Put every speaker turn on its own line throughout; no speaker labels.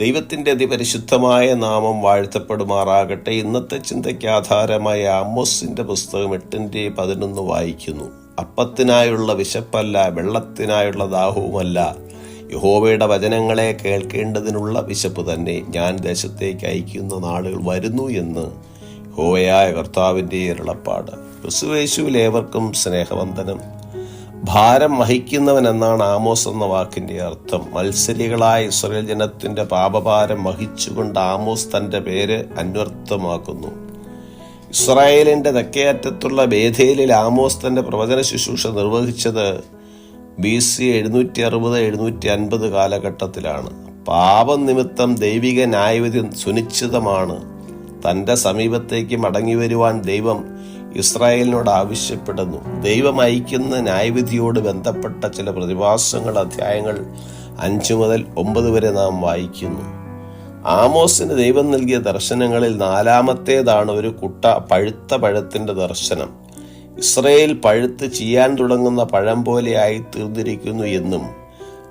ദൈവത്തിന്റെ അതിപരിശുദ്ധമായ നാമം വാഴ്ത്തപ്പെടുമാറാകട്ടെ. ഇന്നത്തെ ചിന്തയ്ക്ക് ആധാരമായ ആമോസിന്റെ പുസ്തകം എട്ടിന്റെ പതിനൊന്ന് വായിക്കുന്നു. അപ്പത്തിനായുള്ള വിശപ്പല്ല വെള്ളത്തിനായുള്ള ദാഹവുമല്ല. യഹോവയുടെ വചനങ്ങളെ കേൾക്കേണ്ടതിനുള്ള വിശപ്പ് തന്നെ ഞാൻ ദേശത്തേക്ക് അയക്കുന്ന നാളുകൾ വരുന്നു എന്ന് യഹോവയായ കർത്താവിന്റെ ഇരളപ്പാട് ക്രിസ്തുവേശുവിൽ ഏവർക്കും സ്നേഹവന്ദനം. ഭാരം വഹിക്കുന്നവൻ എന്നാണ് ആമോസ് എന്ന വാക്കിന്റെ അർത്ഥം. മത്സരികളായ ഇസ്രയേൽ ജനത്തിന്റെ പാപഭാരം വഹിച്ചുകൊണ്ട് ആമോസ് തന്റെ പേര് അന്വർത്ഥമാക്കുന്നു. ഇസ്രായേലിന്റെ തെക്കേയറ്റത്തുള്ള ബേധേലിൽ ആമോസ് തന്റെ പ്രവചന ശുശ്രൂഷ നിർവഹിച്ചത് ബി സി എഴുന്നൂറ്റി അറുപത് എഴുന്നൂറ്റി അൻപത് കാലഘട്ടത്തിലാണ്. പാപം നിമിത്തം ദൈവിക ന്യായവിധി സുനിശ്ചിതമാണ്. തന്റെ സമീപത്തേക്ക് മടങ്ങി വരുവാൻ ദൈവം ഇസ്രായേലിനോട് ആവശ്യപ്പെടുന്നു. ദൈവം അയക്കുന്ന ന്യായവിധിയോട് ബന്ധപ്പെട്ട ചില പ്രതിഭാസങ്ങൾ അധ്യായങ്ങൾ അഞ്ചു മുതൽ ഒമ്പത് വരെ നാം വായിക്കുന്നു. ആമോസിന് ദൈവം നൽകിയ ദർശനങ്ങളിൽ നാലാമത്തേതാണ് ഒരു കുട്ട പഴുത്ത പഴത്തിന്റെ ദർശനം. ഇസ്രയേൽ പഴുത്ത് ചെയ്യാൻ തുടങ്ങുന്ന പഴം പോലെയായി തീർന്നിരിക്കുന്നു എന്നും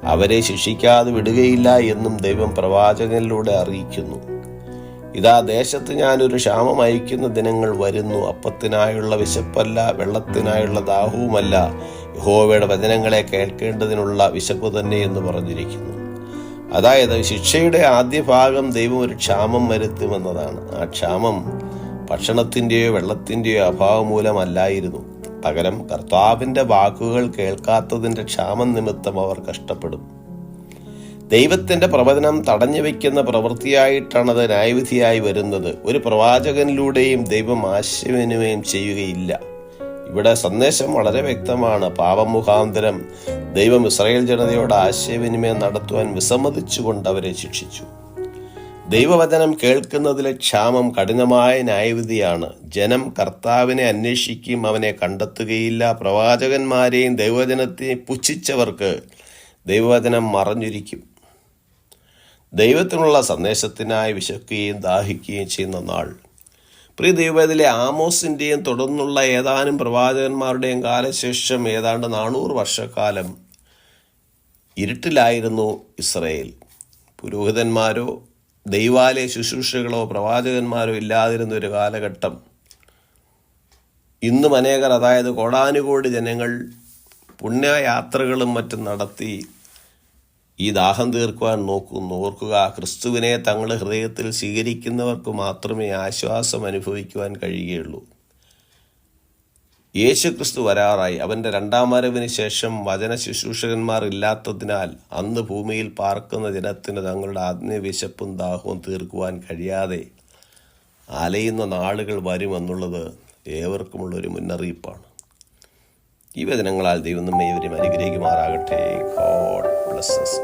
അവരെ ശിക്ഷിക്കാതെ വിടുകയില്ല എന്നും ദൈവം പ്രവാചകനിലൂടെ അറിയിക്കുന്നു. ഇതാ ദേശത്ത് ഞാനൊരു ക്ഷാമം അയക്കുന്ന ദിനങ്ങൾ വരുന്നു. അപ്പത്തിനായുള്ള വിശപ്പല്ല വെള്ളത്തിനായുള്ള ദാഹവുമല്ല. യഹോവയുടെ വചനങ്ങളെ കേൾക്കേണ്ടതിനുള്ള വിശപ്പ് തന്നെ എന്ന് പറഞ്ഞിരിക്കുന്നു. അതായത് ശിക്ഷയുടെ ആദ്യ ഭാഗം ദൈവം ഒരു ക്ഷാമം വരുത്തുമെന്നതാണ്. ആ ക്ഷാമം ഭക്ഷണത്തിന്റെയോ വെള്ളത്തിന്റെയോ അഭാവം മൂലമല്ലായിരുന്നു. പകരം കർത്താവിന്റെ വാക്കുകൾ കേൾക്കാത്തതിന്റെ ക്ഷാമം നിമിത്തം അവർ കഷ്ടപ്പെടും. ദൈവത്തിന്റെ പ്രവചനം തടഞ്ഞു വെക്കുന്ന പ്രവൃത്തിയായിട്ടാണത് ന്യായവിധിയായി വരുന്നത്. ഒരു പ്രവാചകനിലൂടെയും ദൈവം ആശയവിനിമയം ചെയ്യുകയില്ല. ഇവിടെ സന്ദേശം വളരെ വ്യക്തമാണ്. പാപം മുഖാന്തരം ദൈവം ഇസ്രായേൽ ജനതയോട് ആശയവിനിമയം നടത്തുവാൻ വിസമ്മതിച്ചുകൊണ്ട് അവരെ ശിക്ഷിച്ചു. ദൈവവചനം കേൾക്കുന്നതിലെ ക്ഷാമം കഠിനമായ ന്യായവിധിയാണ്. ജനം കർത്താവിനെ അന്വേഷിക്കും അവനെ കണ്ടെത്തുകയില്ല. പ്രവാചകന്മാരെയും ദൈവവചനത്തെയും പുച്ഛിച്ചവർക്ക് ദൈവവചനം മറഞ്ഞിരിക്കും. ദൈവത്തിനുള്ള സന്ദേശത്തിനായി വിശക്കുകയും ദാഹിക്കുകയും ചെയ്യുന്ന നാൾ. പ്രിയ ദൈവത്തിലെ ആമോസിന്റെയും തുടർന്നുള്ള ഏതാനും പ്രവാചകന്മാരുടെയും കാലശേഷം ഏതാണ്ട് നാനൂറ് വർഷക്കാലം ഇരുട്ടിലായിരുന്നു ഇസ്രയേൽ. പുരോഹിതന്മാരോ ദൈവാലയ ശുശ്രൂഷകളോ പ്രവാചകന്മാരോ ഇല്ലാതിരുന്ന ഒരു കാലഘട്ടം. ഇന്നും അനേകർ അതായത് കോടാനുകോടി ജനങ്ങൾ പുണ്യയാത്രകളും മറ്റും നടത്തി ഈ ദാഹം തീർക്കുവാൻ നോക്കുന്നു ഓർക്കുക ക്രിസ്തുവിനെ തങ്ങളുടെ ഹൃദയത്തിൽ സ്വീകരിക്കുന്നവർക്ക് മാത്രമേ ആശ്വാസം അനുഭവിക്കുവാൻ കഴിയുകയുള്ളൂ. യേശു ക്രിസ്തു വരാറായി. അവന്റെ രണ്ടാം വരവിന് ശേഷം വചന ശുശ്രൂഷകന്മാർ ഇല്ലാത്തതിനാൽ അന്ന് ഭൂമിയിൽ പാർക്കുന്ന ജനത്തിന് തങ്ങളുടെ ആത്മീയ വിശപ്പും ദാഹവും തീർക്കുവാൻ കഴിയാതെ അലയുന്ന നാളുകൾ വരുമെന്നുള്ളത് ഏവർക്കുമുള്ളൊരു മുന്നറിയിപ്പാണ്. ഈ വചനങ്ങളാൽ ദൈവം നമ്മെ ഇവരെയും അനുഗ്രഹിക്കുമാറാകട്ടെ. God blesses